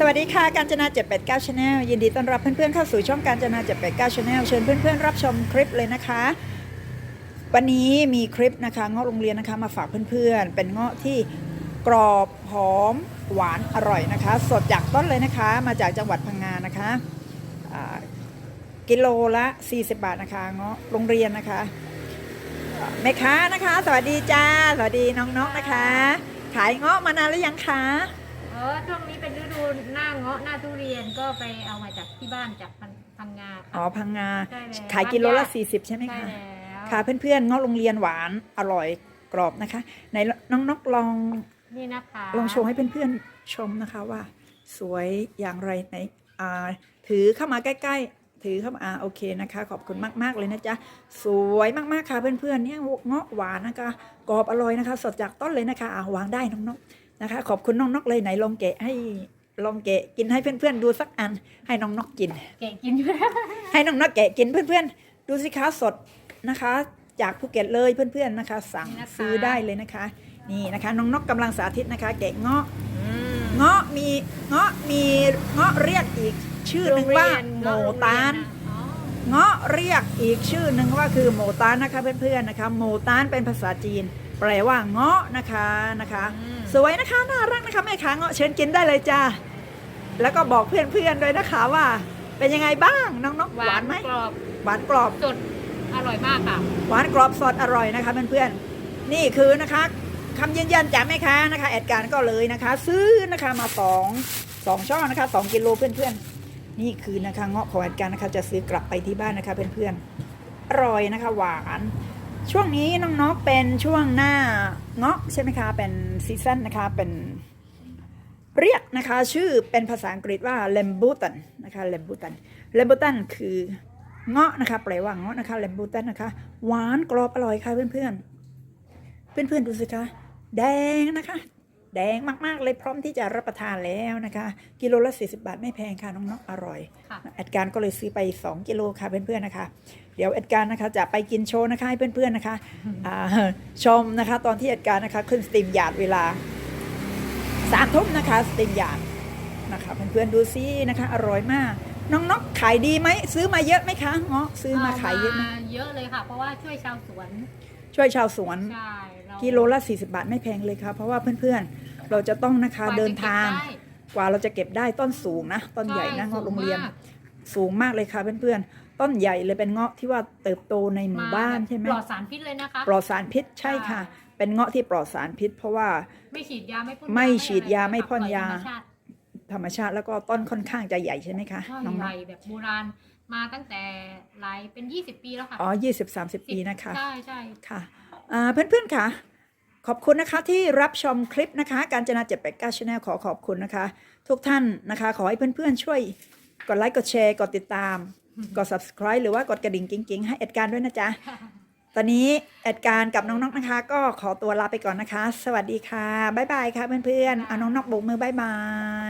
สวัสดีค่ะ การจนา 789 Channel ยินดีต้อนรับเพื่อนๆเข้าสู่ช่องการจนา 789 Channel เชิญเพื่อนๆรับชมคลิปเลยนะคะ วันนี้มีคลิปนะคะเงาะโรงเรียนนะคะมาฝากเพื่อนๆ เป็นเงาะที่กรอบหอมหวานอร่อยนะคะ สดจากต้นเลยนะคะ มาจากจังหวัดพังงานะคะกิโลละ 40 บาทนะคะเงาะโรงเรียนนะคะแม่ค้านะคะ สวัสดีจ้า สวัสดีน้องๆนะคะ ขายเงาะมานานหรือยังคะเออช่วงนี้เป็นฤ ดูหน้าเงาะหน้าทุเรียนก็ไปเอามาจากที่บ้านจากพังพังงาอ๋อค่ะพังงา ใช่แล้ว ขายกิโลละบ้านญาติ40 ใช่ไหมใช่คะ แล้วค่ะเพื่อนๆเงาะโรงเรียนหวานอร่อยกรอบนะคะไหนน้องนกลองนี่นะคะลองโชว์ให้เพื่อนๆชมนะคะว่า สวยอย่างไรไหนอ่าถือเข้ามาใกล้ๆ ถือเข้ามาอ่าโอเคนะคะ ขอบคุณมากๆเลยนะจ๊ะสวยมากๆค่ะเพื่อนๆเนี่ยเงาะหวานนะคะกรอบอร่อยนะคะ สดจากต้นเลยนะคะอ่าวางได้น้องนกนะคะ ขอบคุณน้องนกเลยไหนลองแกะให้ ลองแกะกินให้เพื่อนๆดูสักอัน ให้น้องนกกินเก่งกินอยู่แล้วให้น้องนักแกะกินเพื่อนๆ ดูสิคะสดนะคะ จากภูเก็ตเลยเพื่อนๆนะคะ สั่งซื้อได้เลยนะคะ นี่นะคะน้องนกกำลังสาธิตนะคะ แกะเงาะเงาะมีเงาะมีเงาะเรียกอีกชื่อหนึ่งว่าโมตานอ๋อเงาะเรียกอีกชื่อหนึ่งว่าคือโมตานนะคะเพื่อนๆนะคะโมตานเป็นภาษาจีน แปลว่าเงาะนะคะนะคะ สวยนะคะน่ารักนะคะแม่ค้าเงาะเชิญกินได้เลยจ้า แล้วก็บอกเพื่อนๆด้วยนะคะว่า เป็นยังไงบ้างน้องนกหวานไหมกรอบหวานกรอบสดอร่อยมากค่ะ หวานกรอบสดอร่อยนะคะเพื่อนๆนี่คือนะคะคำยืนยันจากแม่ค้านะคะแอดการก็เลยนะคะ ซื้อนะคะมาสองสองช่อนะคะสองกิโลเพื่อนๆ นี่คือนะคะเงาะของแอดการนะคะจะซื้อกลับไปที่บ้านนะคะเพื่อนๆอร่อยนะคะ หวานช่วงนี้น้องนกเป็นช่วงหน้าเงาะใช่ไหมคะเป็นซีซันนะคะเป็น เรียกนะคะชื่อเป็นภาษาอังกฤษว่า l e m b u t a n นะคะ l e m b u t a n l e m b u t a n คือเงาะนะคะแปลว่าเงาะนะคะ l e m b u t a n นะคะหวานกรอบอร่อยค่ะเพื่อนๆ เพื่อนๆดูสิคะแดงนะคะ แดงมากๆเลยพร้อมที่จะรับประทานแล้วนะคะ กิโลละ 40 บาทไม่แพงค่ะน้องๆอร่อยค่ะแอดการก็เลยซื้อไป 2 กิโลค่ะเพื่อนๆนะคะ เดี๋ยวแอดการนะคะจะไปกินโชว์นะคะให้เพื่อนๆนะคะอ่าชมนะคะ ตอนที่แอดการนะคะขึ้นสตรีมยาร์ดเวลา สามทุ่มนะคะสตรีมยาร์ดนะคะเพื่อนๆดูซินะคะ อร่อยมาก น้องนกขายดีไหมซื้อมาเยอะไหมคะเงาะซื้อมาขายเยอะไหมมเยอะเลยค่ะ เพราะว่าช่วยชาวสวน ช่วยชาวสวนใช่เรากิโลละ40 บาทไม่แพงเลยค่ะ เพราะว่าเพื่อนๆ เราจะต้องนะคะกว่เดินจะก็บทางได้กว่าเราจะเก็บได้ต้นสูงนะต้นใหญ่นะช่เงาะโรงเรียนสูมากสูงมากเลยค่ะเพื่อนๆ ต้นใหญ่เลยเป็นเงาะที่ว่าเติบโตในหมู่บ้านใช่ไหมปลอดสารพิษเลยนะคะ ปลอดสารพิษใช่ค่ะใช่ เป็นเงาะที่ปลอดสารพิษ เพราะว่าไม่ฉีดยาไม่พ่นไม่ฉีดยาไม่พ่นยาปล่อธรรมชติธรรมชาติแล้วก็ต้นค่อนข้างจะใหญ่ใช่ไหมคะใช่น้องใหญ่แบบโบราณมาตั้งแต่หลายเป็น 20 ปีแล้วค่ะๆอ๋อยี่สิบสามสิบปีนะคะ ใช่ใช่ค่ะอ่าเพื่อนๆค่ะ ขอบคุณนะคะที่รับชมคลิปนะคะ การจนาเจ็ดแปดเก้าชาแนลขอขอบคุณนะคะ ทุกท่านนะคะ ขอให้เพื่อนๆ ช่วยกดไลค์กดแชร์ กดติดตาม กด subscribe หรือว่ากดกระดิ่งกิ๊งๆ ให้แอดการด้วยนะจ๊ะ ตอนนี้แอดการกับน้องนกนะคะ ก็ขอตัวลาไปก่อนนะคะ สวัสดีค่ะ บ๊ายบายค่ะเพื่อนๆเอาน้องนกโบกมือบ๊ายบาย